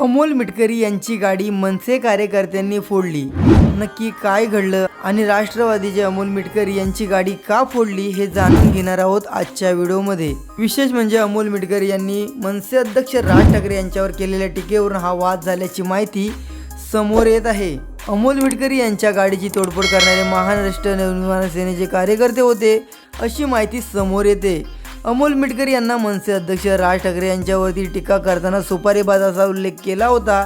अमोल मिटकरी यांची गाडी मनसे कार्यकर्त्यांनी फोडली. नक्की काय घडलं आणि राष्ट्रवादीचे अमोल मिटकरी यांची गाडी का फोडली हे जाणून घेणार आहोत आजच्या व्हिडिओमध्ये. विशेष म्हणजे अमोल मिटकरी यांनी मनसे अध्यक्ष राज ठाकरे यांच्यावर केलेल्या टीकेवरून हा वाद झाल्याची माहिती समोर येत आहे. अमोल मिटकरी यांच्या गाडीची तोडफोड करणारे महाराष्ट्र नवनिर्माण सेनेचे कार्यकर्ते होते अशी माहिती समोर येते. अमोल मिटकरी यांना मनसे अध्यक्ष राज ठाकरे यांच्यावरती टीका करताना सुपारी बाजाचा उल्लेख केला होता.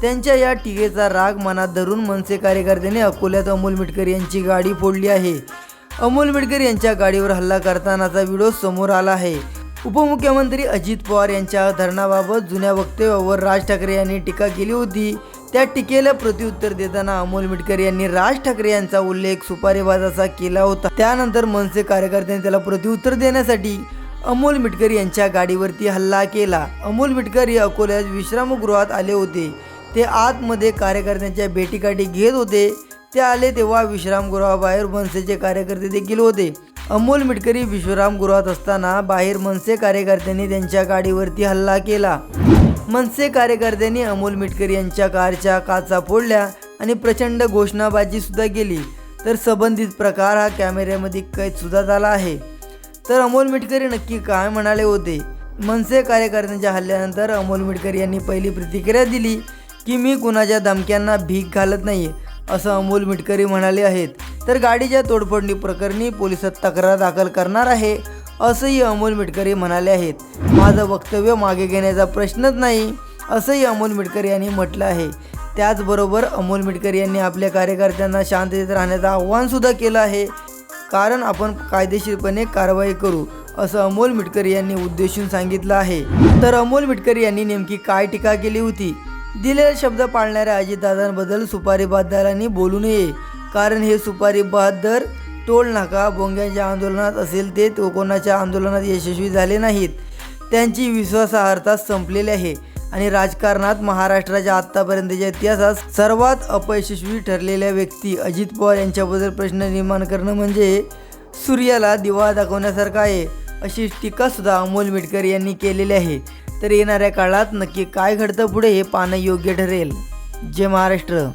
त्यांच्या या टीकेचा राग मनात धरून मनसे कार्यकर्त्यांनी अकोल्यात अमोल मिटकरी यांची गाडी फोडली आहे. अमोल मिटकरी यांच्या गाडीवर हल्ला करतानाचा व्हिडिओ समोर आला आहे. उपमुख्यमंत्री अजित पवार यांच्या धरणाबाबत जुन्या वक्तव्यावर राज ठाकरे यांनी टीका केली होती. त्या टीकेला प्रत्युत्तर देताना अमोल मिटकर यांनी राज ठाकरे यांचा उल्लेख सुपारीबाजाचा केला होता. त्यानंतर मनसे कार्यकर्त्यांनी त्याला प्रत्युत्तर देण्यासाठी अमोल मिटकर यांच्या गाडीवरती हल्ला केला. अमोल मिटकरी अकोल्यात विश्रामगृहात आले होते. ते आतमध्ये कार्यकर्त्यांच्या भेटीकाठी घेत होते. ते आले तेव्हा विश्रामगृहाबाहेर मनसेचे कार्यकर्ते देखील होते. अमोल मिटकरी विश्रामगृहात असताना बाहेर मनसे कार्यकर्त्यांनी त्यांच्या गाडीवरती हल्ला केला. मनसे कार्यकर्त्यांनी अमोल मिटकर यांच्या कारच्या काचा फोडल्या आणि प्रचंड घोषणाबाजी सुद्धा केली. तर संबंधित प्रकार हा कॅमेऱ्यामध्ये कैद सुद्धा झाला आहे. तर अमोल मिटकरी नक्की काय म्हणाले होते? मनसे कार्यकर्त्यांच्या हल्ल्यानंतर अमोल मिटकरी यांनी पहिली प्रतिक्रिया दिली की मी कुणाच्या धमक्यांना भीक घालत नाही असं अमोल मिटकरी म्हणाले आहेत. तर गाडीच्या तोडफोडणी प्रकरणी पोलिसात तक्रार दाखल करणार आहे असंही अमोल मिटकरी म्हणाले आहेत. माझं वक्तव्य मागे घेण्याचा प्रश्नच नाही असंही अमोल मिटकरी यांनी म्हटलं आहे. त्याचबरोबर अमोल मिटकरी यांनी आपल्या कार्यकर्त्यांना शांततेत राहण्याचं आव्हानसुद्धा केलं आहे. कारण आपण कायदेशीरपणे कारवाई करू असं अमोल मिटकर यांनी उद्देशून सांगितलं आहे. तर अमोल मिटकर यांनी नेमकी काय टीका केली होती? दिलेले शब्द पाळणाऱ्या अजितदादांबद्दल सुपारी बहादारांनी बोलू नये. कारण हे सुपारी बहादर टोल नाका बोंग्यांच्या आंदोलनात असेल ते तो कोणाच्या आंदोलनात यशस्वी झाले नाहीत. त्यांची विश्वासार्हता संपलेली आहे. आणि राजकारणात महाराष्ट्राच्या आत्तापर्यंतच्या इतिहासात सर्वात अपयशस्वी ठरलेल्या व्यक्ती अजित पवार यांच्याबद्दल प्रश्न निर्माण करणं म्हणजे सूर्याला दिवा दाखवण्यासारखं आहे अशी टीकासुद्धा अमोल मिटकर यांनी केलेली आहे. तर येणाऱ्या काळात नक्की काय घडतं पुढे हे पाहणं योग्य ठरेल. जय महाराष्ट्र.